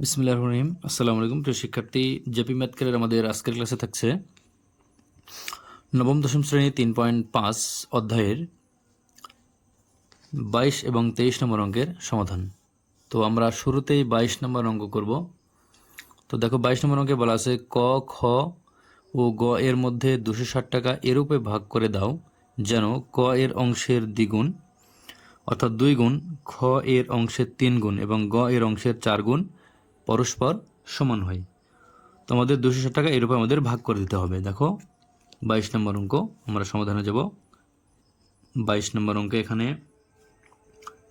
বিসমিল্লাহ রহিম। আসসালামু আলাইকুম। প্রিয় শিক্ষার্থী, জেপি ম্যাথ ক্যারিয়ার আমাদের আজকের ক্লাসে থাকছে নবম, দশম শ্রেণি তিন পয়েন্ট পাঁচ অধ্যায়ের বাইশ এবং তেইশ নম্বর অঙ্কের সমাধান। তো আমরা শুরুতেই বাইশ নম্বর অঙ্ক করব। তো দেখো, বাইশ নম্বর অঙ্কে বলা আছে, ক, খ ও গ এর মধ্যে দুশো ষাট টাকা এরূপে ভাগ করে দাও যেন ক এর অংশের দ্বিগুণ, অর্থাৎ দুই গুণ, খ এর অংশের তিন গুণ এবং গ এর অংশের চার গুণ পরস্পর সমান হয়। তো আমাদের দুশো ষাট টাকা এরূপে আমাদের ভাগ করে দিতে হবে। দেখো, বাইশ নম্বর অঙ্ক, আমরা সমাধানে যাব। বাইশ নম্বর অঙ্কে এখানে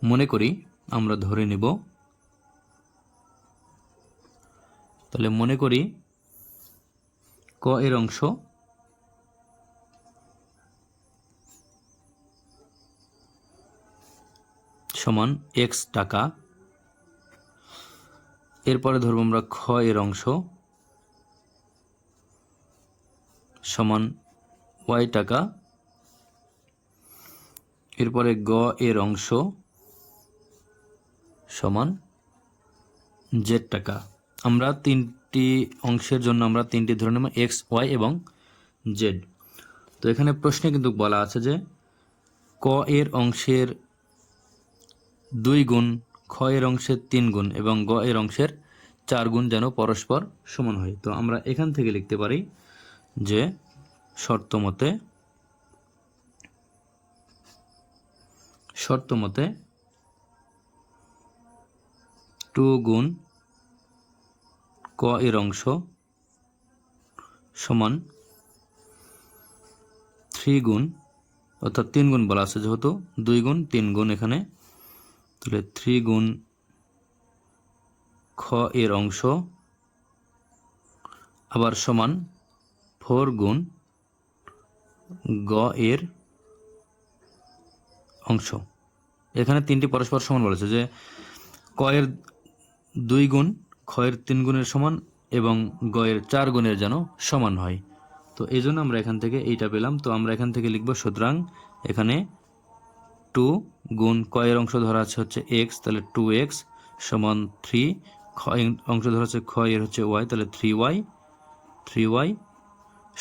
মনে করি আমরা ধরে নেব। তাহলে মনে করি ক এর অংশ সমান এক্স টাকা এরপরে ধরবো আমরা খ এর অংশ সমান ওয়াই টাকা। এরপরে গ এর অংশ সমান জেড টাকা। আমরা তিনটি অংশের জন্য আমরা তিনটি ধরে নেব এক্স, ওয়াই এবং জেড। তো এখানে প্রশ্নে কিন্তু বলা আছে যে ক এর অংশের দুই গুণ খ এর অংশের তিন গুণ এবং গ এর অংশের চার গুণ যেন পরস্পর সমান হয়। তো আমরা এখান থেকে লিখতে পারি যে শর্ত মতে শর্ত মতে টু গুণ ক এর অংশ সমান থ্রি গুণ, অর্থাৎ তিন গুণ বলা আছে যেহেতু, দুই গুণ, তিন গুণ এখানে তাহলে থ্রি গুণ খ এর অংশ আবার সমান ফোর গুণ গ এর অংশ। এখানে তিনটি পরস্পর সমান বলেছে যে ক এর দুই গুণ, খ এর তিন গুণের সমান এবং গ এর চার গুণের যেন সমান হয়। তো এই আমরা এখান থেকে এইটা পেলাম। তো আমরা এখান থেকে লিখব সুতরাং এখানে টু গুণ কয়ের অংশ ধরা আছে হচ্ছে এক্স, তাহলে টু এক্স সমান থ্রি। অংশ ধরা আছে খ এর হচ্ছে ওয়াই, তাহলে থ্রি ওয়াই থ্রি ওয়াই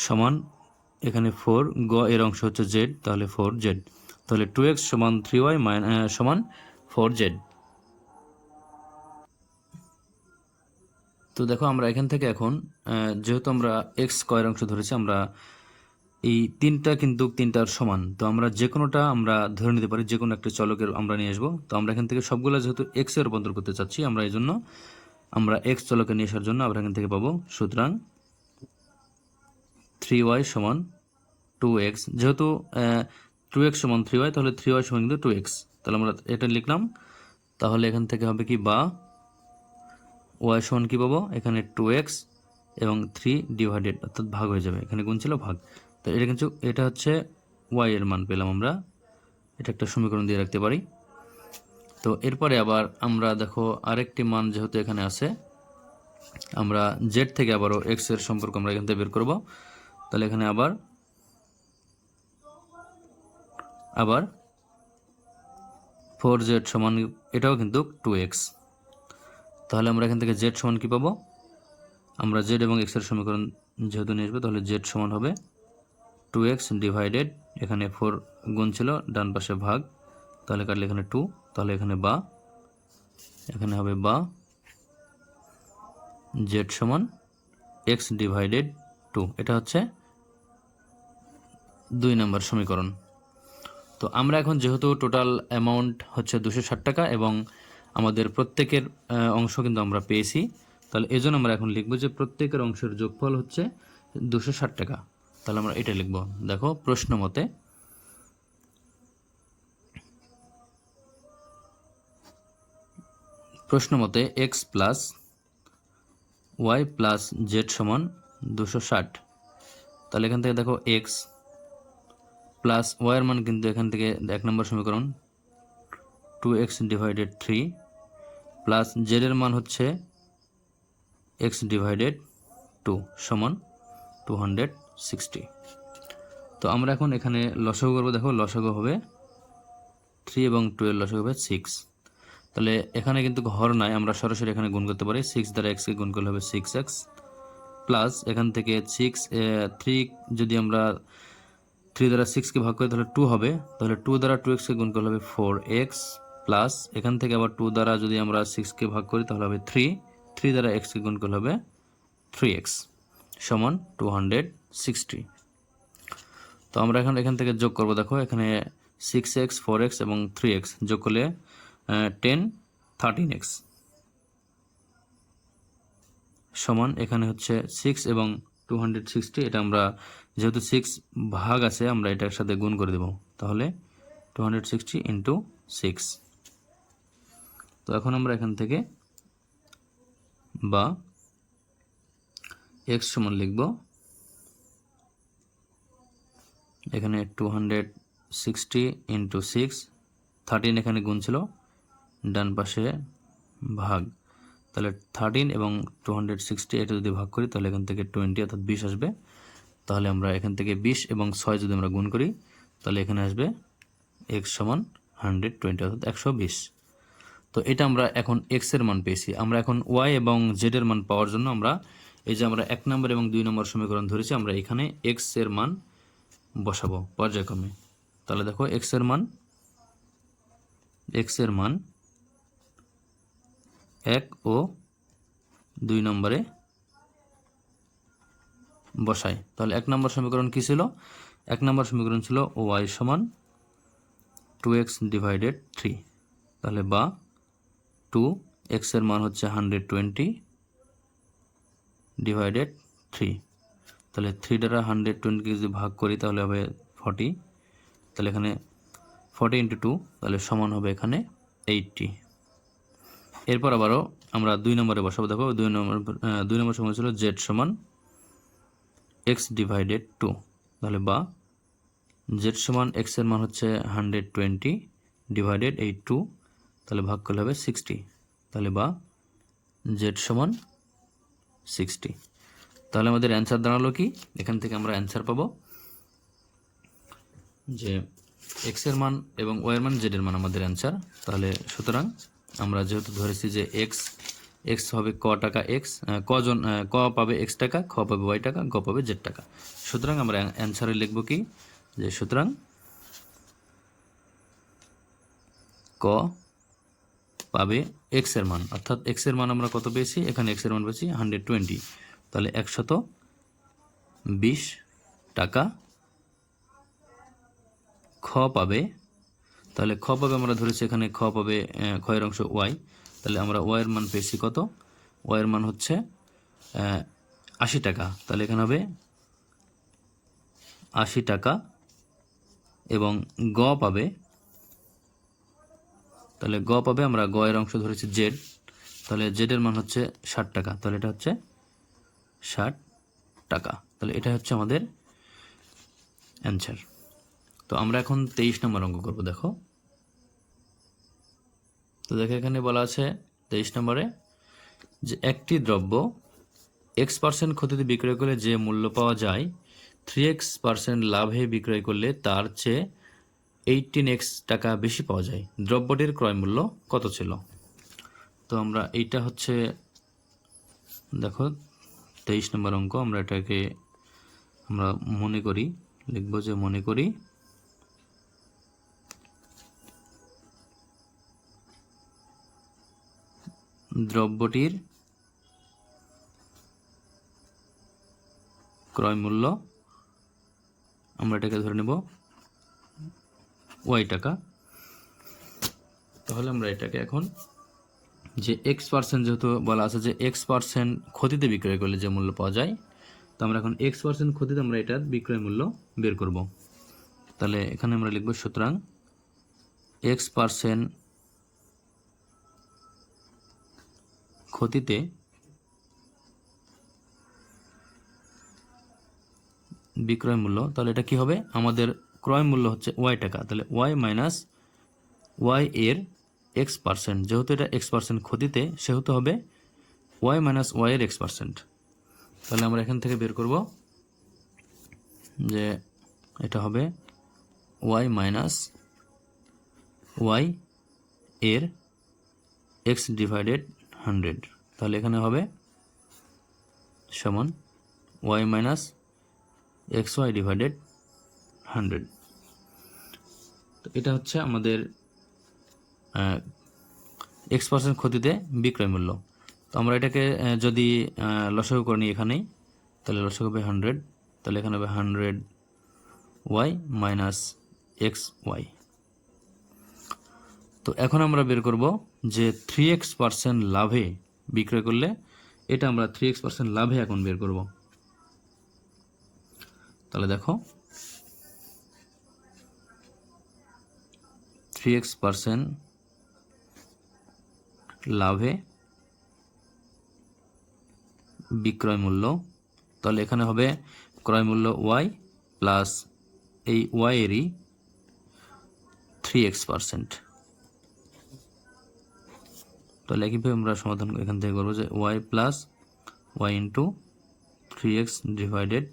সমান এখানে ফোর, গ এর অংশ হচ্ছে জেড, তাহলে ফোর জেড। তাহলে টু এক্স সমান থ্রি ওয়াই মাইন সমান ফোর জেড। তো দেখো আমরা এখান থেকে এখন যেহেতু আমরা এক্স কয়ের অংশ ধরেছি, আমরা এই তিনটা কিন্তু তিনটার সমান। তো আমরা যে কোনোটা আমরা ধরে নিতে পারি যে কোনো একটা চলকের আমরা নিয়ে আসব। তো আমরা এখান থেকে সবগুলো যেহেতু এক্স রূপান্তর করতে চাচ্ছি, আমরা এই জন্য আমরা এক্স চলকে নিয়ে আসার জন্য আমরা এখান থেকে পাবো সুতরাং থ্রি ওয়াই সমান টু এক্স যেহেতু টু এক্স সমান থ্রি ওয়াই তাহলে থ্রি ওয়াই সমান কিন্তু টু এক্স তাহলে আমরা এটা লিখলাম, তাহলে এখান থেকে হবে কি বা ওয়াই সমান কী পাবো? এখানে টু এক্স এবং থ্রি ডিভাইডেড অর্থাৎ ভাগ হয়ে যাবে। এখানে গুণ ছিল ভাগ। তো এটা কিন্তু, এটা হচ্ছে ওয়াই এর মান পেলাম আমরা। এটা একটা সমীকরণ দিয়ে রাখতে পারি। তো এরপরে আবার আমরা দেখো আরেকটি মান যেহেতু এখানে আছে, আমরা জেড থেকে আবারও এক্সের সম্পর্ক আমরা এখান থেকে বের করব। তাহলে এখানে আবার আবার ফোর জেড সমান, এটাও কিন্তু টু এক্স তাহলে আমরা এখান থেকে জেড সমান কী পাবো? আমরা জেড এবং এক্সের সমীকরণ যেহেতু নিয়ে আসব, তাহলে জেড সমান হবে টু এক্স ডিভাইডেড এখানে ফোর গুণ ছিল, ডান পাশে ভাগ, তাহলে কাটলে এখানে টু তাহলে এখানে বা, এখানে হবে বা জেড সমান এক্স ডিভাইডেড টু এটা হচ্ছে দুই নম্বর সমীকরণ। তো আমরা এখন যেহেতু টোটাল অ্যামাউন্ট হচ্ছে দুশো ষাট টাকা এবং আমাদের প্রত্যেকের অংশ কিন্তু আমরা পেয়েছি, তাহলে এই জন্য আমরা এখন লিখব যে প্রত্যেকের অংশের যোগফল হচ্ছে দুশো ষাট টাকা। তাহলে আমরা এটা লিখব। দেখো, প্রশ্ন মতে প্রশ্ন মতে X plus Y plus Z সমান দুশো ষাট। তাহলে এখান থেকে দেখো এক্স প্লাস ওয়াইয়ের মান কিন্তু এখান থেকে এক নম্বর সমীকরণ two X divided three plus জেডের মান হচ্ছে এক্স ডিভাইডেড টু সমান টু হান্ড্রেড সিক্সটি তো আমরা এখন এখানে লসাগু করব, দেখো লসাগু হবে থ্রি এবং টু এর হবে সিক্স তাহলে এখানে কিন্তু হর নাই, আমরা সরাসরি এখানে গুণ করতে পারি। সিক্স দ্বারা এক্সকে গুণ করলে হবে সিক্স এক্স প্লাস এখান থেকে সিক্স থ্রি যদি আমরা থ্রি দ্বারা সিক্সকে ভাগ করি, তাহলে টু হবে। তাহলে টু দ্বারা টু এক্সকে গুণ করলে হবে ফোর এক্স প্লাস এখান থেকে আবার টু দ্বারা যদি আমরা সিক্সকে ভাগ করি, তাহলে হবে থ্রি থ্রি দ্বারা এক্সকে গুণ করলে হবে থ্রি এক্স সমান টু হান্ড্রেড সিক্সটি তো আমরা এখন এখান থেকে যোগ করব, দেখো, এখানে সিক্স এক্স ফোর এক্স এবং থ্রি এক্স যোগ করলে টেন থার্টিন এক্স সমান এখানে হচ্ছে সিক্স এবং টু হান্ড্রেড সিক্সটি এটা আমরা যেহেতু সিক্স ভাগ আছে, আমরা এটার সাথে গুণ করে দেব। তাহলে two hundred sixty into six তো এখন আমরা এখান থেকে বা এক্স সমান লিখব এখানে two hundred sixty into six thirteen এখানে গুণ ছিল, ডান পাশে ভাগ। তাহলে থার্টিন এবং টু হান্ড্রেড সিক্সটি এটা যদি ভাগ করি, তাহলে এখান থেকে টোয়েন্টি অর্থাৎ বিশ আসবে। তাহলে আমরা এখান থেকে বিশ এবং ছয় যদি আমরা গুণ করি, তাহলে এখানে আসবে এক্স সমান হান্ড্রেড টোয়েন্টি অর্থাৎ একশো বিশ। তো এটা আমরা এখন এক্সের মান পেয়েছি। আমরা এখন ওয়াই এবং জেডের মান পাওয়ার জন্য আমরা এই যে আমরা এক নম্বর এবং দুই নম্বর সমীকরণ ধরেছি, আমরা এখানে এক্সের মান বসাবো পর্যায়ক্রমে তাহলে দেখো এক্সের মান এক্সের মান এক ও দুই নম্বরে বসাই। তাহলে এক নম্বর সমীকরণ কি ছিল? এক নম্বর সমীকরণ ছিল ওয়াই সমান টু এক্স ডিভাইডেড থ্রি তাহলে বা টু এক্সের মান হচ্ছে হান্ড্রেড টোয়েন্টি ডিভাইডেড থ্রি তাহলে থ্রি দ্বারা হান্ড্রেড টোয়েন্টিকে যদি ভাগ করি তাহলে হবে ফর্টি তাহলে এখানে ফর্টি ইন্টু টু তাহলে সমান হবে এখানে এইটটি এরপর আবারও আমরা দুই নম্বরে বসাবো। দেখো, দুই নম্বর দুই নম্বর সমান ছিল জেড সমান এক্স ডিভাইডেড টু তাহলে বা জেড সমান এক্সের মান হচ্ছে হান্ড্রেড টোয়েন্টি ডিভাইডেড এই টু তাহলে ভাগ করলে হবে সিক্সটি তাহলে বা জেড সমান সিক্সটি তাহলে আমাদের অ্যান্সার দাঁড়াল কি? এখান থেকে আমরা অ্যান্সার পাবো যে এক্সের মান এবং ওয়াই এর মান জেড এর মান আমাদের অ্যান্সার তাহলে সুতরাং আমরা যেহেতু ধরেছি যে এক্স এক্স হবে ক টাকা এক্স কজন ক পাবে এক্স টাকা, খ পাবে ওয়াই টাকা, গ পাবে জেড টাকা। সুতরাং আমরা অ্যান্সারে লিখব কি? যে সুতরাং ক পাবে এক্সের মান। অর্থাৎ এক্সের মান আমরা কত পেয়েছি? এখানে এক্সের মান পেয়েছি হান্ড্রেড টোয়েন্টি তাহলে একশত বিশ টাকা খ পাবে। তাহলে খ পাবে আমরা ধরেছি এখানে খ পাবে ক্ষয়ের অংশ ওয়াই। তাহলে আমরা ওয়াই এর মান পেয়েছি কত? ওয়াইয়ের মান হচ্ছে আশি টাকা। তাহলে এখানে হবে আশি টাকা এবং গ পাবে। তাহলে গ পাবে, আমরা গ এর অংশ ধরেছি জেড। তাহলে জেড এর মান হচ্ছে ষাট টাকা। তাহলে এটা হচ্ছে ষাট টাকা। তাহলে এটা হচ্ছে আমাদের অ্যান্সার তো আমরা এখন তেইশ নম্বর অঙ্ক করব, দেখো। তো দেখো এখানে বলা আছে তেইশ নম্বরে যে একটি দ্রব্য এক্স পার্সেন্ট ক্ষতিতে বিক্রয় করলে যে মূল্য পাওয়া যায় থ্রি এক্স পার্সেন্ট লাভে বিক্রয় করলে তার চেয়ে এইটিন এক্স টাকা বেশি পাওয়া যায়। দ্রব্যটির ক্রয় মূল্য কত ছিল? তো আমরা এইটা হচ্ছে, দেখো তেইশ নম্বর অঙ্ক, আমরা এটাকে, আমরা মনে করি, লিখব যে মনে করি, দ্রব্যটির ক্রয় মূল্য, আমরা এটাকে ধরে নেব ওয়াই টাকা। তাহলে আমরা এটাকে এখন যে এক্স পার্সেন্ট যেহেতু বলা আছে যে এক্স পার্সেন্ট ক্ষতিতে বিক্রয় করলে যে মূল্য পাওয়া যায়, তো আমরা এখন এক্স পার্সেন্ট ক্ষতিতে আমরা এটার বিক্রয় মূল্য বের করব। তাহলে এখানে আমরা লিখব সুতরাং এক্স পার্সেন্ট ক্ষতিতে বিক্রয় মূল্য, তাহলে এটা কি হবে? আমাদের ক্রয় মূল্য হচ্ছে ওয়াই টাকা। তাহলে ওয়াই মাইনাস ওয়াই এর এক্স পার্সেন্ট। যেহেতু এটা এক্স পার্সেন্ট ক্ষতিতে, সেহেতু হবে ওয়াই মাইনাস ওয়াই এর এক্স পার্সেন্ট। তাহলে আমরা এখান থেকে বের করব যে এটা হবে ওয়াই মাইনাস ওয়াই এর এক্স ডিভাইডেড হান্ড্রেড। তাহলে এখানে হবে সমান Y minus X Y divided hundred. তো এটা হচ্ছে আমাদের এক্স পার্সেন্ট ক্ষতিতে বিক্রয় মূল্য। তো আমরা এটাকে যদি লসাগু করে নিই এখানেই, তাহলে লসাগু হবে হান্ড্রেড তাহলে এখানে হবে hundred Y minus X Y তো এখন আমরা বের করব যে থ্রি এক্স পার্সেন্ট লাভে বিক্রয় করলে, এটা আমরা থ্রি এক্স পার্সেন্ট লাভে এখন বের করব। তাহলে দেখো থ্রি এক্স পার্সেন্ট লাভে বিক্রয় মূল্য। তাহলে এখানে হবে ক্রয় মূল্য ওয়াই প্লাস এই ওয়াই এরই থ্রি এক্স পার্সেন্ট তাহলে একইভাবে আমরা সমাধান এখান থেকে করব যে Y plus Y into three X divided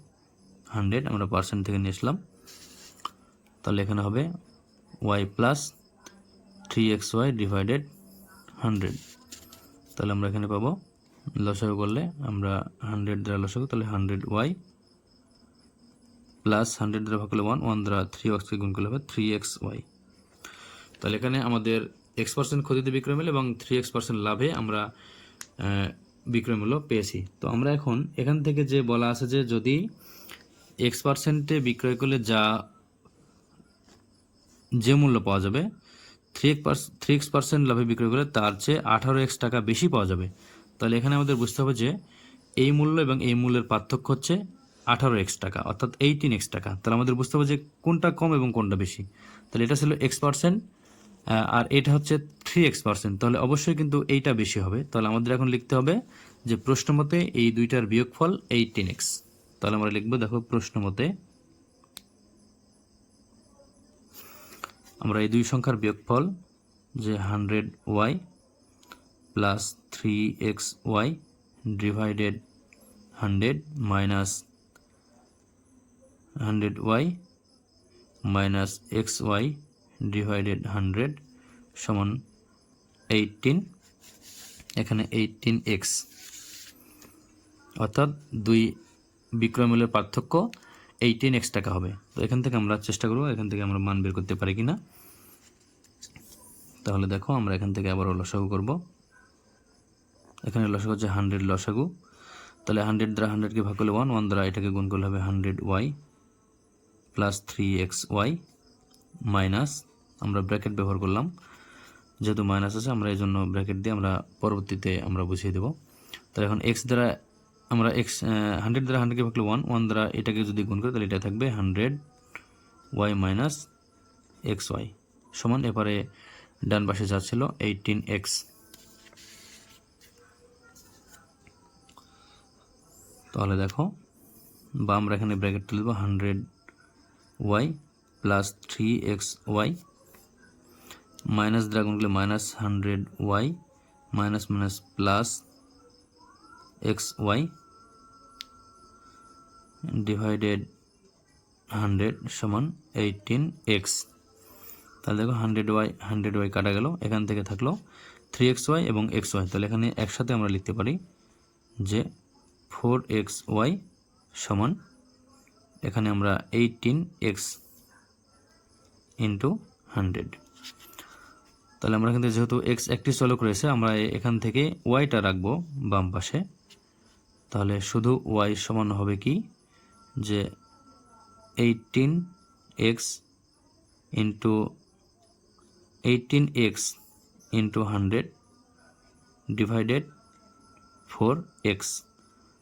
hundred আমরা পার্সেন্ট থেকে নিয়ে তাহলে এখানে হবে Y plus three X Y divided hundred. তাহলে আমরা এখানে পাবো লসাগু করলে আমরা হান্ড্রেড দ্বারা লসাগু, তাহলে হান্ড্রেড ওয়াই প্লাস হান্ড্রেড দ্বারা ভাগ করলে ওয়ান ওয়ান দ্বারা থ্রি এক্সকে গুণ করলে হবে থ্রি এক্স ওয়াই। তাহলে এখানে আমাদের এক্স পার্সেন্ট ক্ষতিতে বিক্রয় মূল্য এবং থ্রি এক্স পার্সেন্ট লাভে আমরা বিক্রয় মূল্য পেয়েছি। তো আমরা এখন এখান থেকে যে বলা আছে যে যদি এক্স পার্সেন্টে বিক্রয় করলে যা যে মূল্য পাওয়া যাবে three X three X percent লাভে বিক্রয় করলে তার চেয়ে আঠারো এক্স টাকা বেশি পাওয়া যাবে। তাহলে এখানে আমাদের বুঝতে হবে যে এই মূল্য এবং এই মূল্যের পার্থক্য হচ্ছে আঠারো এক্স টাকা, অর্থাৎ এইটিন এক্স টাকা। তাহলে আমাদের বুঝতে হবে যে কোনটা কম এবং কোনটা বেশি। তাহলে এটা ছিল এক্স পার্সেন্ট আর এটা হচ্ছে থ্রি এক্স পার্সেন্ট তাহলে অবশ্যই কিন্তু এইটা বেশি হবে। তাহলে আমাদের এখন লিখতে হবে যে প্রশ্ন মতে এই দুইটার বিয়োগফল এইটিন এক্স তাহলে আমরা লিখব, দেখো প্রশ্ন মতে আমরা এই দুই সংখ্যার বিয়োগফল যে hundred Y plus three X Y divided hundred minus hundred Y minus X Y divided hundred সমান এইটিন, এখানে এইটিন এক্স। অর্থাৎ দুই বিক্রয় মূল্যের পার্থক্য এইটিন এক্স টাকা হবে। তো এখান থেকে আমরা চেষ্টা করব, এখান থেকে আমরা মান বের করতে পারি কি না তাহলে দেখো আমরা এখান থেকে আবারও লসাগু করব। এখানে লসাগু হচ্ছে হান্ড্রেড লসাগু। তাহলে হান্ড্রেড দ্বারা হান্ড্রেডকে ভাগ করলে ওয়ান ওয়ান দ্বারা এটাকে গুণ করলে হবে hundred Y plus three X Y minus, আমরা ব্র্যাকেট ব্যবহার করলাম। যেহেতু মাইনাস আছে, আমরা এই জন্য ব্র্যাকেট দিয়ে আমরা পরবর্তীতে আমরা বুঝিয়ে দেবো। তাহলে এখন এক্স দ্বারা আমরা এক্স হান্ড্রেড দ্বারা হান্ড্রেডকে ভাগলে ওয়ান ওয়ান দ্বারা এটাকে যদি গুণ করি, তাহলে এটা থাকবে hundred Y minus X Y সমান এবারে ডান পাশে যাচ্ছিল এইটিন এক্স তাহলে দেখো, বা আমরা এখানে ব্র্যাকেট তুলে দেবো hundred y plus three x y minus গুণ minus hundred y minus minus plus x y divided hundred সমান এইটিন এক্স তাহলে দেখো হান্ড্রেড ওয়াই হান্ড্রেড ওয়াই কাটা গেল, এখান থেকে থাকল থ্রি এক্স ওয়াই এবং এক্স ওয়াই তাহলে এখানে একসাথে আমরা লিখতে পারি যে ফোর এক্স ওয়াই সমান এখানে আমরা এইটিন এক্স ইন্টু হান্ড্রেড তাহলে আমরা এখান থেকে যেহেতু এক্স একটি চলক রয়েছে, আমরা এখান থেকে ওয়াইটা রাখব বাম পাশে। তাহলে শুধু ওয়াই সমান হবে কি? যে eighteen x into eighteen x into hundred divided four x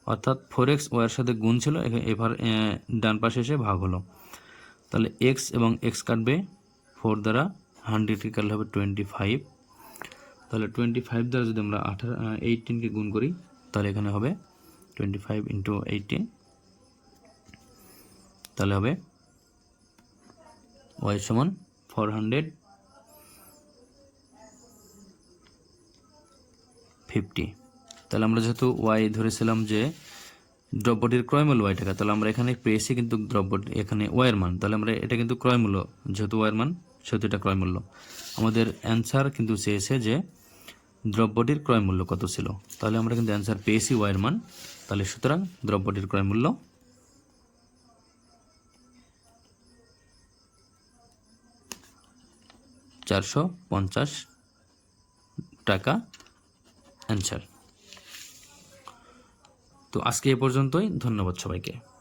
অর্থাৎ ফোর এক্স ওয়াইয়ের সাথে গুণ ছিল এবার ডান পাশে এসে ভাগ হলো। তাহলে এক্স এবং এক্স কাটবে ফোর দ্বারা হান্ড্রেডকে কাটলে হবে টোয়েন্টি ফাইভ তাহলে টোয়েন্টি ফাইভ দ্বারা যদি আমরা আঠারো এইটিনকে গুণ করি, তাহলে এখানে হবে টোয়েন্টি ফাইভ ইন্টু এইটিন তাহলে হবে ওয়াই সমান ফোর হান্ড্রেড ফিফটি তাহলে আমরা যেহেতু ওয়াই ধরেছিলাম যে দ্রব্যটির ক্রয়মূল্য ওয়াই টাকা, তাহলে আমরা এখানে পেয়েছি কিন্তু দ্রব্যটি এখানে ওয়াইয়ের মান। তাহলে আমরা এটা কিন্তু ক্রয়মূল্য যেহেতু ওয়াইয়ের মান, সেহেতু এটা ক্রয়মূল্য আমাদের অ্যান্সার কিন্তু চেয়েছে যে দ্রব্যটির ক্রয়মূল্য কত ছিল। তাহলে আমরা কিন্তু অ্যান্সার পেয়েছি ওয়াইয়ের মান। তাহলে সুতরাং দ্রব্যটির ক্রয়মূল্য চারশো পঞ্চাশ টাকা অ্যান্সার। তো আজকে এ পর্যন্তই ধন্যবাদ সবাইকে।